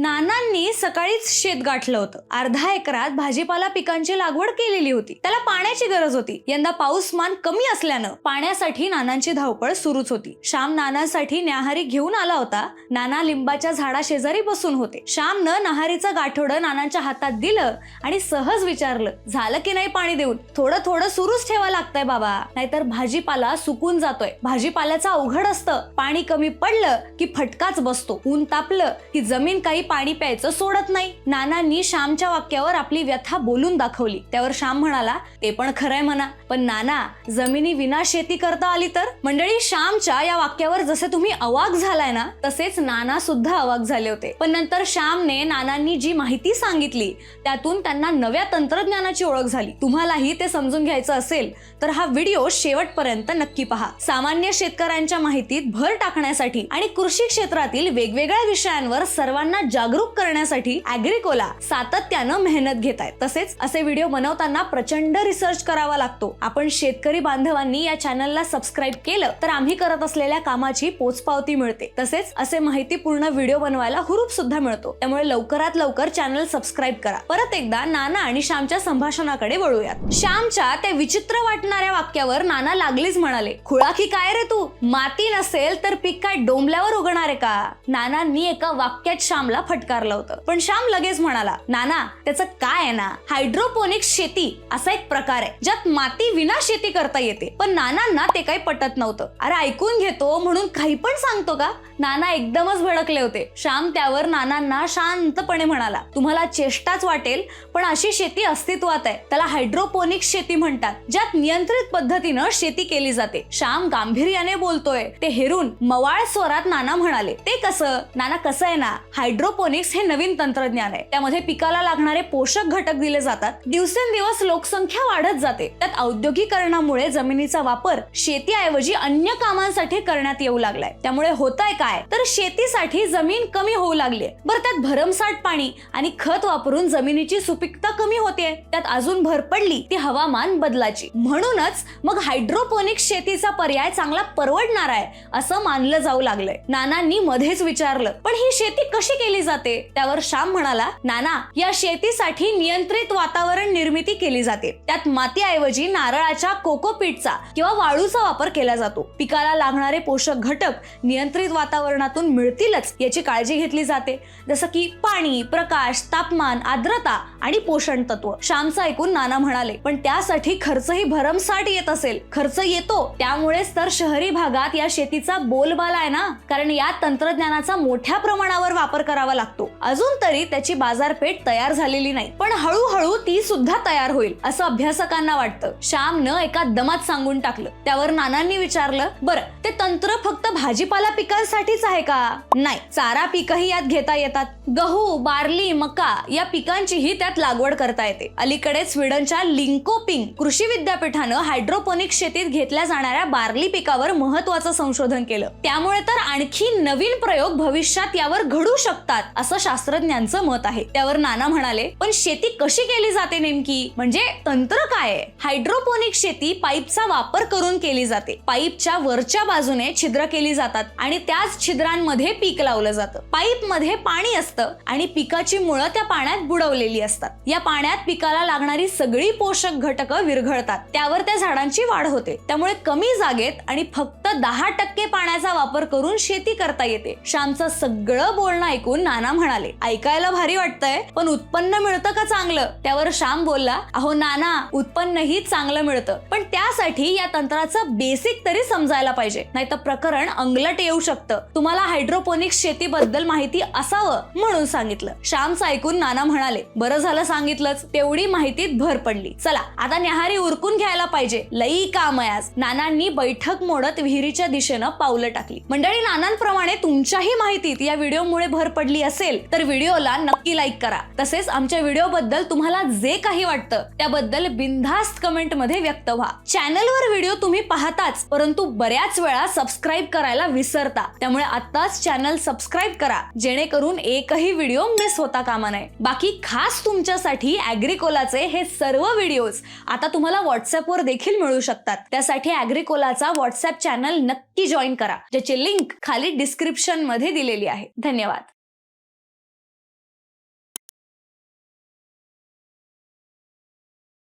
नानांनी सकाळीच शेत गाठलं होतं. अर्धा एकरात भाजीपाला पिकांची लागवड केलेली होती. त्याला पाण्याची गरज होती. यंदा पाऊसमान कमी असल्यानं पाण्यासाठी नानांची धावपळ सुरूच होती. श्याम नानांसाठी न्याहारी घेऊन आला होता. नाना लिंबाच्या झाडा शेजारी बसून होते. श्यामनं नहारीचं गाठोडं नानांच्या हातात दिलं आणि सहज विचारलं झालं की नाही पाणी देऊन? थोडं थोडं सुरूच ठेवा लागतंय बाबा. नाहीतर भाजीपाला सुकून जातोय. भाजीपाल्याचं अवघड असतं. पाणी कमी पडलं की फटकाच बसतो. ऊन तापलं की जमीन काही पाणी प्यायचं सोडत नाही. नानांनी श्यामच्या वाक्यावर आपली व्यथा बोलून दाखवली. त्यावर श्याम म्हणाला ते पण खरंय म्हणा. पण नाना जमिनी विना शेती करता आली तर? मंडळी श्यामच्या या वाक्यावर जसे तुम्ही अवाक झालाय ना तसेच नाना सुद्धा अवाक झाले होते. पण नंतर श्यामने नानांनी जी माहिती सांगितली त्यातून त्यांना नव्या तंत्रज्ञानाची ओळख झाली. तुम्हालाही ते समजून घ्यायचं असेल तर हा व्हिडिओ शेवटपर्यंत नक्की पहा. सामान्य शेतकऱ्यांच्या माहितीत भर टाकण्यासाठी आणि कृषी क्षेत्रातील वेगवेगळ्या विषयांवर सर्वांना जागरूक करण्यासाठी अॅग्रिकोला सातत्यानं मेहनत घेत आहेत तसेच असे व्हिडिओ बनवताना प्रचंड रिसर्च करावा लागतो. आपण शेतकरी बांधवांनी या चॅनलला सबस्क्राईब केलं तर आम्ही करत असलेल्या कामाची पोचपावती मिळते. तसेच असे माहितीपूर्ण व्हिडिओ बनवायला हुरूप सुद्धा मिळतो. त्यामुळे लवकरात लवकर चॅनल सबस्क्राईब करा. परत एकदा नाना आणि श्यामच्या संभाषणाकडे वळूयात. श्यामच्या त्या विचित्र वाटणाऱ्या वाक्यावर नाना लागलीच म्हणाले खुळाखी काय रे तू? माती नसेल तर पीक काय डोंबल्यावर उगणार आहे का? नानांनी एका वाक्यात श्यामला फटकारलं होतं. पण श्याम लगेच म्हणाला नाना त्याचं काय आहे ना? हायड्रोपोनिक्स शेती असा एक प्रकार आहे ज्यात माती विना शेती करता येते. पण नानांना ते काही पटत नव्हतं. अरे ऐकून घेतो म्हणून काही पण सांगतो का? नाना एकदमच भडकले होते. श्याम त्यावर नानांना शांतपणे म्हणाला तुम्हाला चेष्टाच वाटेल पण अशी शेती अस्तित्वात आहे. त्याला हायड्रोपोनिक्स शेती म्हणतात ज्यात नियंत्रित पद्धतीनं शेती केली जाते. श्याम गांभीर्याने बोलतोय ते हेरून मवाळ स्वरात नाना म्हणाले. ते कसं? नाना कसं आहे ना? हायड्रो हायड्रोपोनिक्स हे नवीन तंत्रज्ञान आहे. त्यामध्ये पिकाला लागणारे पोषक घटक दिले जातात. दिवसेंदिवस लोकसंख्या वाढत जाते. त्यात औद्योगिकरणामुळे जमिनीचा वापर शेतीऐवजी अन्य कामांसाठी करण्यात येऊ लागलाय. त्यामुळे होत आहे काय? तर शेतीसाठी जमीन कमी होऊ लागली बरं त्यात भरमसाठ पाणी आणि खत वापरून जमिनीची सुपीकता कमी होते. त्यात अजून भर पडली ती हवामान बदलाची. म्हणूनच मग हायड्रोपोनिक्स शेतीचा पर्याय चांगला परवडणार आहे असं मानलं जाऊ लागलंय. नानांनी मध्येच विचारलं पण ही शेती कशी केली जाते. त्यावर श्याम म्हणाला नाना या शेतीसाठी नियंत्रित वातावरण निर्मिती केली जाते. त्यात मातीऐवजी नारळाच्या कोकोपीटचा किंवा वाळूचा वापर केला जातो. पिकाला लागणारे पोषक घटक नियंत्रित वातावरणातून मिळतीलच याची काळजी घेतली जाते. जसं की पाणी प्रकाश तापमान आर्द्रता आणि पोषण तत्व. श्यामचं ऐकून नाना म्हणाले पण त्यासाठी खर्चही भरमसाठ येत असेल. खर्च येतो त्यामुळेच तर शहरी भागात या शेतीचा बोलबाला आहे ना? कारण या तंत्रज्ञानाचा मोठ्या प्रमाणावर वापर करावा लागतो. अजून तरी त्याची बाजारपेठ तयार झालेली नाही. पण हळूहळू ती सुद्धा तयार होईल असं अभ्यासकांना वाटतं. श्यामनं एका दमात सांगून टाकलं. त्यावर नानांनी विचारलं बरं ते तंत्र फक्त भाजीपाला पिकांसाठीच आहे का? नाही चारा पिकही यात घेता येतात. गहू बार्ली मका या पिकांचीही त्यात लागवड करता येते. अलीकडे स्वीडनच्या लिंकोपिंग कृषी विद्यापीठानं हायड्रोपोनिक शेतीत घेतल्या जाणाऱ्या बार्ली पिकावर महत्वाचं संशोधन केलं. त्यामुळे तर आणखी नवीन प्रयोग भविष्यात यावर घडू शकतात. असं शास्त्रज्ञांचं मत आहे. त्यावर नाना म्हणाले पण शेती कशी केली जाते नेमकी? म्हणजे तंत्र काय हायड्रोपोनिक शेती पाईपचा वापर करून केली जाते. पाईपच्या वरच्या बाजूने छिद्र केली जातात आणि त्याच छिद्रांमध्ये पीक लावलं जातं. पाईपमध्ये पाणी असतं आणि पिकाची मुळं त्या पाण्यात बुडवलेली असतात. या पाण्यात पिकाला लागणारी सगळी पोषक घटक विरघळतात. त्यावर त्या झाडांची वाढ होते. त्यामुळे कमी जागेत आणि फक्त दहा टक्के पाण्याचा वापर करून शेती करता येते. श्यामचं सगळं बोलणं ऐकून नाना म्हणाले ऐकायला भारी वाटतंय पण उत्पन्न मिळतं का चांगलं? त्यावर श्याम बोलला अहो नाना उत्पन्नही चांगलं मिळतं पण त्यासाठी या तंत्राचं बेसिक तरी समजायला पाहिजे नाही तर प्रकरण अंगलट येऊ शकतं. तुम्हाला हायड्रोपोनिक्स शेतीबद्दल माहिती असावं म्हणून सांगितलं. श्यामचं ऐकून नाना म्हणाले बरं झालं सांगितलंच तेवढी माहितीत भर पडली. चला आता न्याहारी उरकून घ्यायला पाहिजे. लई काम आहे आज. नानांनी बैठक मोडत विहिरीच्या दिशेनं पावलं टाकली. मंडळी नानांप्रमाणे तुमच्याही माहितीत या व्हिडिओमुळे भर पडली असेल तर व्हिडिओला नक्की लाईक करा. तसेच आमच्या व्हिडिओ बद्दल तुम्हाला जे काही वाटतं त्याबद्दल बिनधास्त कमेंटमध्ये व्यक्त व्हा. चॅनलवर व्हिडिओ तुम्ही पाहताच परंतु बऱ्याच वेळा सबस्क्राईब करायला विसरता. त्यामुळे आताच चॅनल सबस्क्राईब करा जेणेकरून एकही व्हिडिओ मिस होता कामा नये. बाकी खास तुमच्यासाठी अॅग्रिकोलाचे हे सर्व व्हिडिओज आता तुम्हाला व्हॉट्सअपवर देखील मिळू शकतात. त्यासाठी अॅग्रिकोलाचा व्हॉट्सअप चॅनल नक्की जॉईन करा ज्याची लिंक खाली डिस्क्रिप्शनमध्ये दिलेली आहे. धन्यवाद.